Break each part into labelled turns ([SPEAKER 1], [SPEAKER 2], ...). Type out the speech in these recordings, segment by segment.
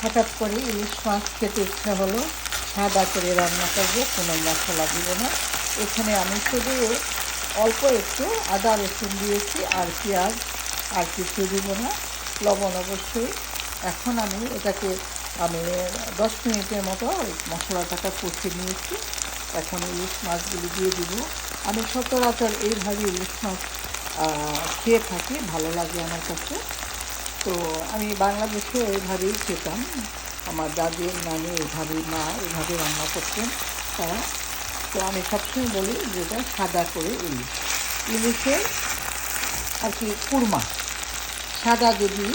[SPEAKER 1] হঠাৎ করে ইলিশ মাছ খেতে ইচ্ছা হলো। সাদা করে রান্না করব, কোনো মশলা দিব না। এখানে আমি শুধু অল্প একটু আদা রসুন দিয়েছি আর পেঁয়াজ, আর কিছু দিব না, লবণ অবশ্যই। এখন আমি এটাকে, আমি দশ মিনিটের মতো মশলাটাকে কষে নিয়েছি। এখন ইলিশ মাছগুলি দিয়ে দিব। আমি সচরাচর এইভাবে ইলিশ মাছ খেয়ে থাকি, ভালো লাগে আমার কাছে। তো আমি বাংলাদেশে এইভাবেই খেতাম। আমার দাদি, নানি এইভাবেই মা এইভাবে রান্না করতেন, তারা তো আমি সবসময় বলি যেটা সাদা করে ইলিশ। ইলিশের আর কি কুরমা। সাদা যদি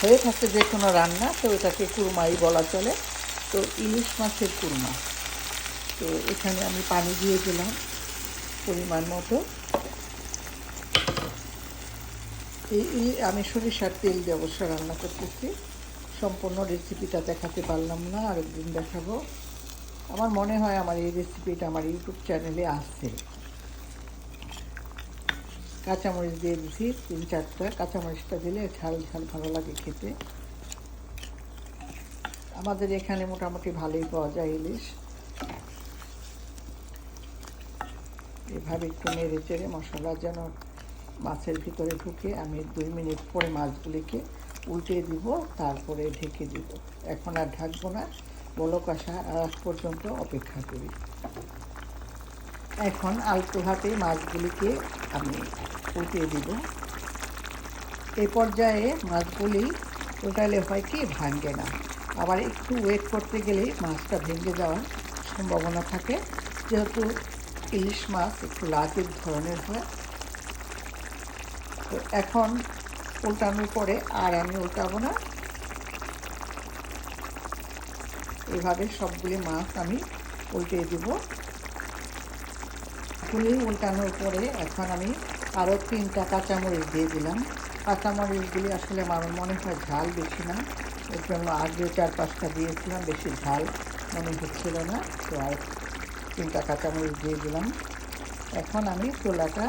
[SPEAKER 1] হয়ে থাকে যে কোনো রান্না, তো এটাকে কুরমাই বলা চলে। তো ইলিশ মাছের কুরমা। তো এখানে আমি পানি দিয়ে দিলাম পরিমাণ মতো। এই আমি সরিষার তেল দিয়ে অবশ্য রান্না করতেছি। সম্পূর্ণ রেসিপিটা দেখাতে পারলাম না, আরেকদিন দেখাবো। আমার মনে হয় আমার এই রেসিপিটা আমার ইউটিউব চ্যানেলে আসছে কাঁচামরিচ দিয়ে দিছি, তিন চারটা। কাঁচামরিচটা দিলে ঝাল ঝাল ভালো লাগে খেতে। আমাদের এখানে মোটামুটি ভালোই পাওয়া যায় ইলিশ। এভাবে একটু নেড়ে চেড়ে মশলা যেন মাছের ভিতরে ঢুকে আমি দুই মিনিট পরে মাছগুলিকে উল্টে দিব, তারপরে ঢেকে দিব। এখন আর ঢাকবো না। বলক আসা আজ পর্যন্ত অপেক্ষা করি। এখন আলতো হাতে মাছগুলিকে আমি উল্টে দিব। এই পর্যায়ে মাছগুলি উল্টালে হয় কি, ভাঙে না। আবার একটু ওয়েট করতে গেলে মাছটা ভেঙে যাওয়ার সম্ভাবনা থাকে। যেহেতু ইলিশ মাছ একটু লাজের ধরনের হয় তো এখন উল্টানোর পরে আর আমি উল্টাবো না। এভাবে সবগুলি মাছ আমি উল্টে দিব। গুলি উল্টানোর পরে এখন আমি আরও তিনটা কাঁচামরিচ দিয়ে দিলাম। কাঁচামরিচগুলি আসলে আমার মনে হয় ঝাল বেশি না। এর জন্য আগে চার, পাঁচটা দিয়েছিলাম, বেশি ঝাল মনে হচ্ছিল না। তো আর তিনটা কাঁচামরিচ দিয়ে দিলাম। এখন আমি চুলাটা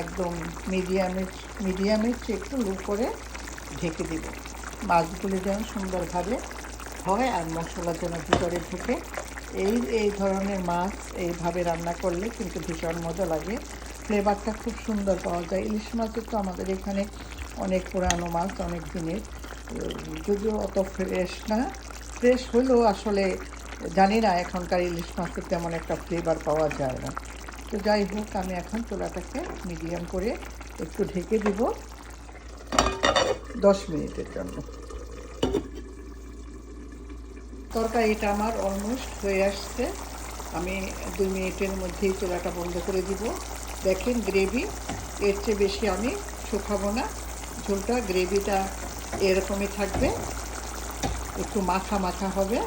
[SPEAKER 1] একদম মিডিয়ামের মিডিয়ামের চেয়ে একটু লো করে ঢেকে দিব। মাছগুলি যেন সুন্দরভাবে হয় আর মশলা যেন ভিতরে ঢুকে। এই এই ধরনের মাছ এইভাবে রান্না করলে কিন্তু ভীষণ মজা লাগে। ফ্লেভারটা খুব সুন্দর পাওয়া যায়। ইলিশ মাছের তো আমাদের এখানে অনেক পুরানো মাছ, অনেক দিনের। যদিও অত ফ্রেশ না। ফ্রেশ হলেও আসলে জানি না, এখনকার ইলিশ মাছের তেমন একটা ফ্লেভার পাওয়া যায় না। তো যাই হোক, আমি এখন চোলাটাকে মিডিয়াম করে একটু ঢেকে দিব দশ মিনিটের জন্য। তরকারিটা আমার অলমোস্ট হয়ে আসছে। আমি দুই মিনিটের মধ্যেই চোলাটা বন্ধ করে দিব। দেখেন গ্রেভি এর চেয়ে বেশি আমি শুকাবো না। ঝোলটা গ্রেভিটা এরকমই থাকবে। একটু মাখা মাখা হবে।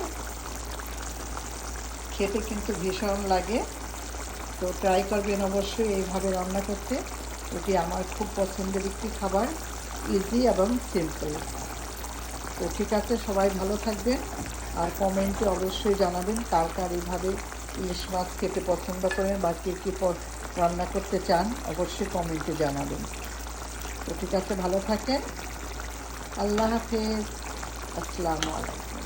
[SPEAKER 1] খেতে কিন্তু ভীষণ লাগে। তো ট্রাই করবেন অবশ্যই এইভাবে রান্না করতে। এটি আমার খুব পছন্দের একটি খাবার ইজি এবং সিম্পল তো ঠিক আছে, সবাই ভালো থাকবেন। আর কমেন্টে অবশ্যই জানাবেন কার কার এইভাবে ইলিশ মাছ খেতে পছন্দ করেন বা কে কী রান্না করতে চান, অবশ্যই কমেন্টে জানাবেন। তো ঠিক আছে, ভালো থাকেন। আল্লাহ হাফেজ। আসসালামু আলাইকুম।